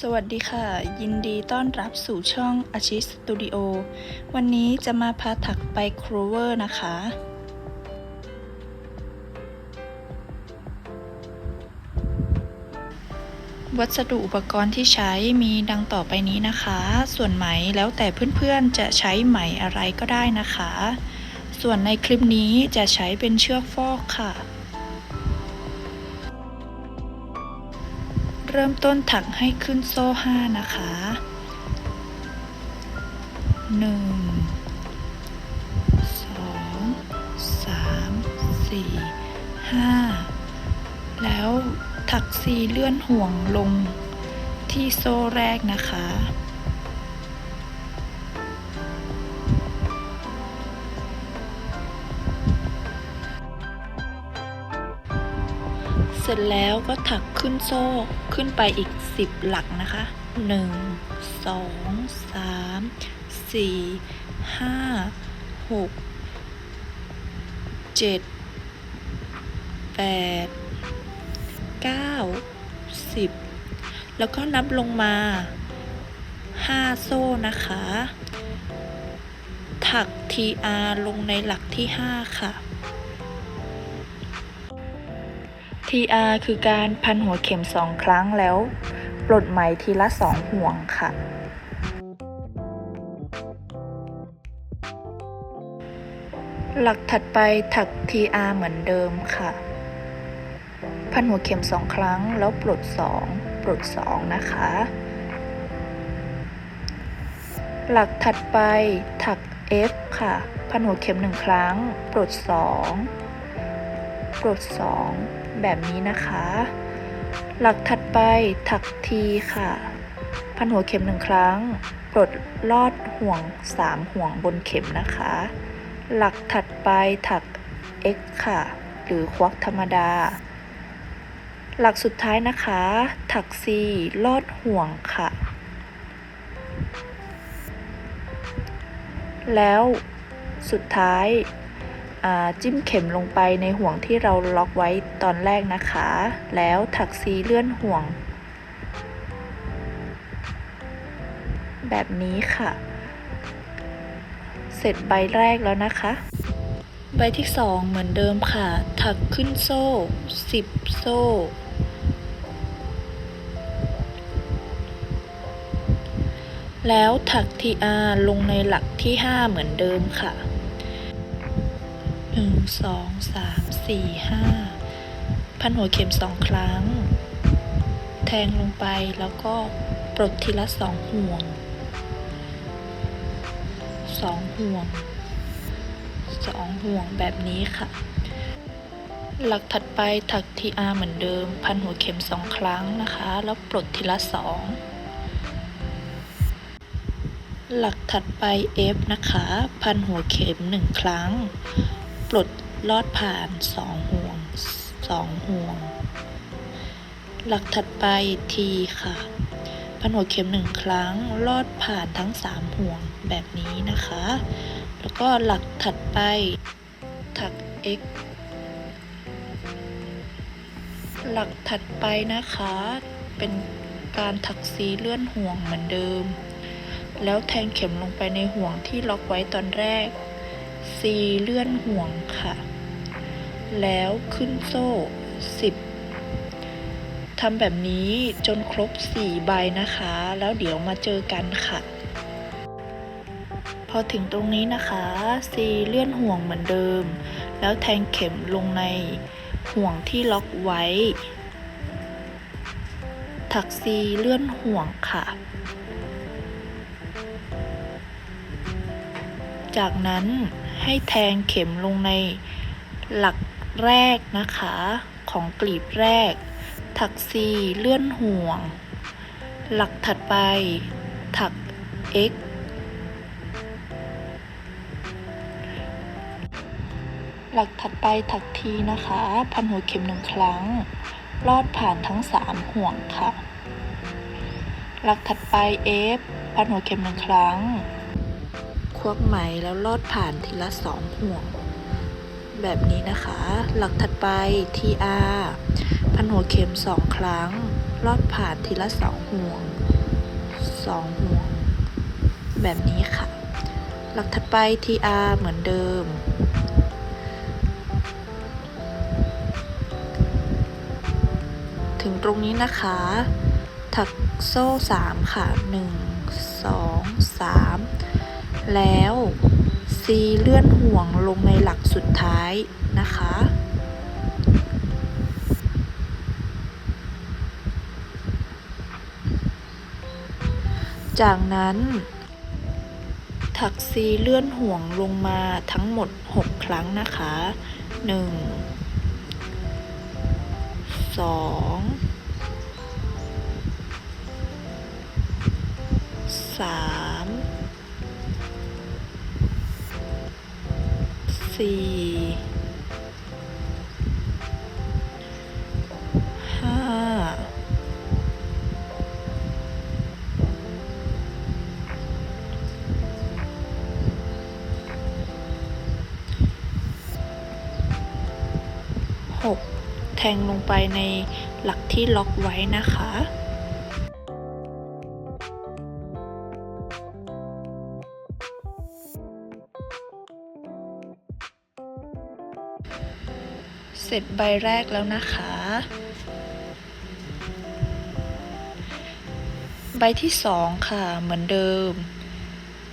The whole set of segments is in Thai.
สวัสดีค่ะ ยินดีต้อนรับสู่ช่องอาชิสตูดิโอวันนี้จะมาพาถักไปโครเวอร์นะคะ วัสดุอุปกรณ์ที่ใช้มีดังต่อไปนี้นะคะ ส่วนไหมแล้วแต่เพื่อนๆจะใช้ไหมอะไรก็ได้นะคะ ส่วนในคลิปนี้จะใช้เป็นเชือกฟอกค่ะ เริ่มต้นถักให้ขึ้นโซ่ห้านะคะหนึ่งสองสามสี่ห้าแล้วถักซีเลื่อนห่วงลงที่โซ่แรกนะคะ เสร็จแล้วก็ถักขึ้นโซ่ขึ้นไปอีก 10 หลักนะคะ 1 2 3 4 5 6 7 8 9 10 แล้วก็นับลงมา 5 โซ่นะคะ ถัก TR ลงในหลักที่ 5 ค่ะ TR คือการพันหัวเข็มสองครั้งแล้ว ปลดไหมทีละสองห่วงค่ะ หลักถัดไปถัก TR เหมือนเดิมค่ะ พันหัวเข็มสองครั้งแล้วปลดสองปลดสองนะคะ หลักถัดไปถัก F ค่ะ พันหัวเข็มหนึ่งครั้ง ปลดสองปลดสอง แบบนี้นะคะ หลักถัดไปถัก T ค่ะ พันหัวเข็มหนึ่งครั้ง ปลดลอดห่วง 3 ห่วงบนเข็มนะคะ หลักถัดไปถัก X ค่ะ หรือควักธรรมดา หลักสุดท้ายนะคะ ถัก C ลอดห่วงค่ะ แล้วสุดท้าย จิ้มเข็มลงไปในห่วงที่เราล็อกไว้ตอนแรกนะคะ แล้วถักซีเลื่อนห่วง แบบนี้ค่ะ เสร็จใบแรกแล้วนะคะ ใบที่สองเหมือนเดิมค่ะ ถักขึ้นโซ่ 10 โซ่ แล้วถัก TR ลงในหลักที่ 5 เหมือนเดิมค่ะ หนึ่งสองสามสี่ห้าพันหัวเข็มสองครั้ง แทงลงไปแล้วก็ปลดทีละสองห่วงสองห่วงสองห่วงแบบนี้ค่ะ หลักถัดไปถัก TR เหมือนเดิม พันหัวเข็มสองครั้งนะคะ แล้วปลดทีละสองหลักถัดไป F นะคะ พันหัวเข็มหนึ่งครั้ง ลดลอดผ่านสองห่วงสองห่วง หลักถัดไป T ค่ะพันหัวเข็มหนึ่งครั้งลอดผ่านทั้งสามห่วงแบบนี้นะคะ แล้วก็หลักถัดไปถัก X หลักถัดไปนะคะ เป็นการถักซีเลื่อนห่วงเหมือนเดิม แล้วแทงเข็มลงไปในห่วงที่ล็อกไว้ตอนแรก ซีเลื่อนห่วงค่ะ แล้วขึ้นโซ่ 10ทำแบบนี้จนครบ 4 ใบนะคะ แล้วเดี๋ยวมาเจอกันค่ะ พอถึงตรงนี้นะคะซีเลื่อนห่วงเหมือนเดิม แล้วแทงเข็มลงในห่วงที่ล็อกไว้ ถักซีเลื่อนห่วงค่ะจากนั้น ให้แทงเข็มลงในหลักแรกนะคะ ของกลีบแรก ถักซีเลื่อนห่วง หลักถัดไป ถัก x หลักถัดไปถักทีนะคะ พันหัวเข็มหนึ่งครั้ง ลอดผ่านทั้งสามห่วงค่ะ หลักถัดไป f พันหัวเข็มหนึ่งครั้ง วักไหมแล้วลอดผ่านทีละสองห่วง แบบนี้นะคะ หลักถัดไป TR พันหัวเข็มสองครั้ง ลอดผ่านทีละสองห่วงสองห่วง แบบนี้ค่ะ หลักถัดไป TR เหมือนเดิมถึงตรงนี้นะคะ ถักโซ่ 3 ค่ะ 1 2 3 แล้วซีเลื่อนห่วงลงในหลักสุดท้ายนะคะ จากนั้น ถักซีเลื่อนห่วงลงมาทั้งหมด 6 ครั้งนะคะ 1 2 3 สี่ห้าหกแทงลงไปในหลักที่ล็อกไว้นะคะ ร็จใบแรกแล้วนะคะ ใบที่สองค่ะเหมือนเดิม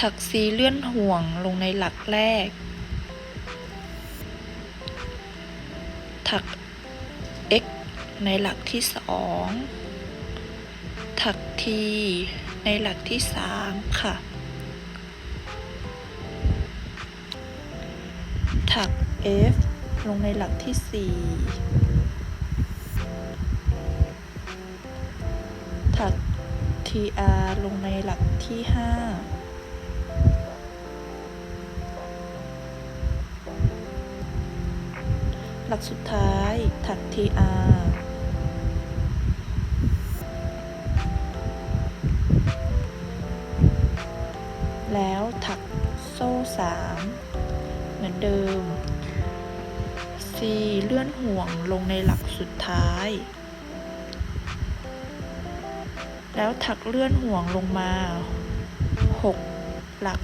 ถักซีเลื่อนห่วงลงในหลักแรก ถัก x ในหลักที่สองถัก t ในหลักที่สามค่ะ ถัก f ลงในหลักที่สี่ถัก tr ลงในหลักที่ห้าหลักสุดท้ายถัก tr แล้วถักโซ่สามเหมือนเดิม เลื่อนห่วงลงในหลักสุดท้าย แล้วถักเลื่อนห่วงลงมา 6 หลัก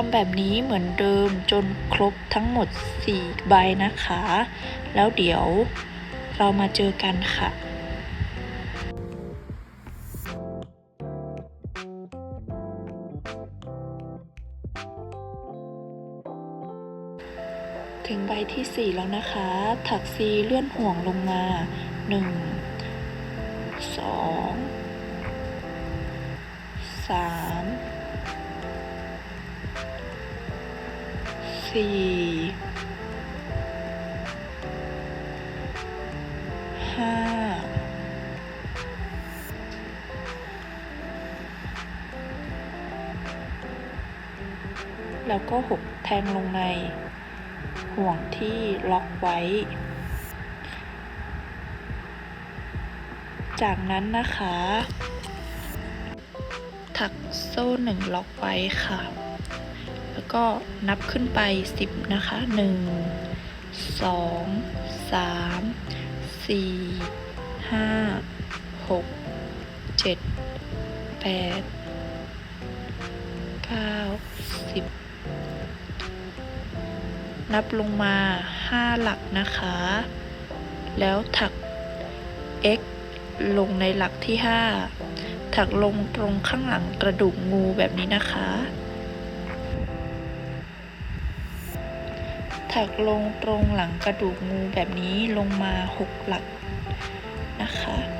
ทำแบบนี้เหมือนเดิมจนครบทั้งหมด 4 ใบนะคะ แล้วเดี๋ยวเรามาเจอกันค่ะถึงใบที่ 4 แล้วนะคะ ถักซีเลื่อนห่วงลงมา 1 2 3 สี่ห้าแล้วก็หกแทงลงในห่วงที่ล็อกไว้ จากนั้นนะคะ ถักโซ่หนึ่งล็อกไว้ค่ะ ก็นับขึ้นไป 10 นะคะ 1 2 3 4 5 6 7 8 9 10 นับลงมา 5 หลักนะคะ แล้วถัก x ลงในหลักที่ 5 ถักลงตรงข้างหลังกระดูกงูแบบนี้นะคะ ถักลงตรงหลังกระดูกงูแบบนี้ลงมาหกหลักนะคะ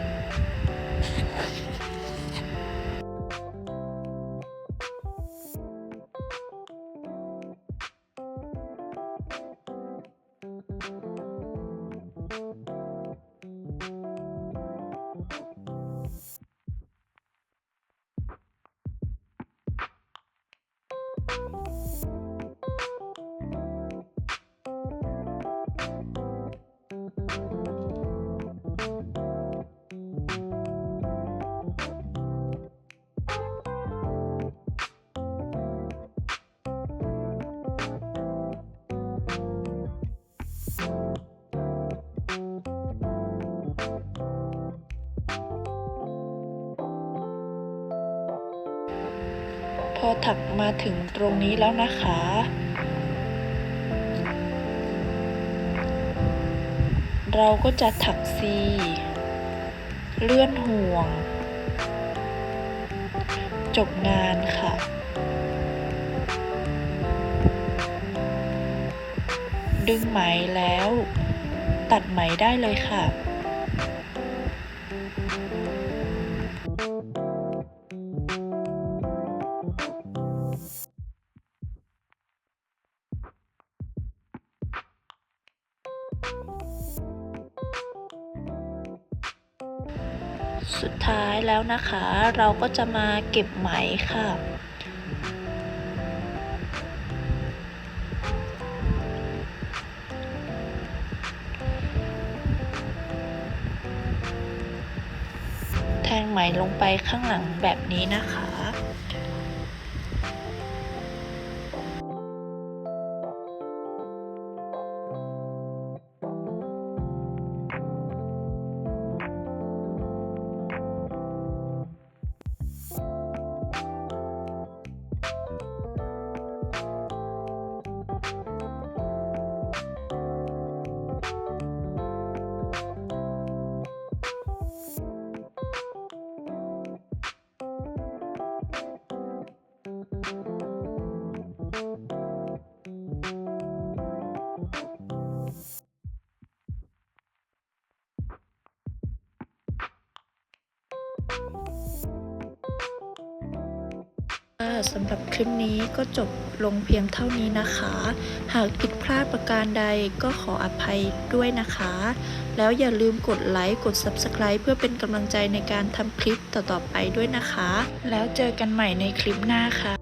อถักมาถึงตรงนี้แล้วนะคะ เราก็จะถักซีเลื่อนห่วง จบงานค่ะดึงไหมแล้ว ตัดไหมได้เลยค่ะ สุดท้ายแล้วนะคะ เราก็จะมาเก็บไหมค่ะ แทงไหมลงไปข้างหลังแบบนี้นะคะ สำหรับคลิปนี้ก็จบลงเพียงเท่านี้นะคะ หากผิดพลาดประการใดก็ขออภัยด้วยนะคะ แล้วอย่าลืมกดไลค์กด Subscribe เพื่อเป็นกำลังใจในการทำคลิปต่อๆไปด้วยนะคะ แล้วเจอกันใหม่ในคลิปหน้าค่ะ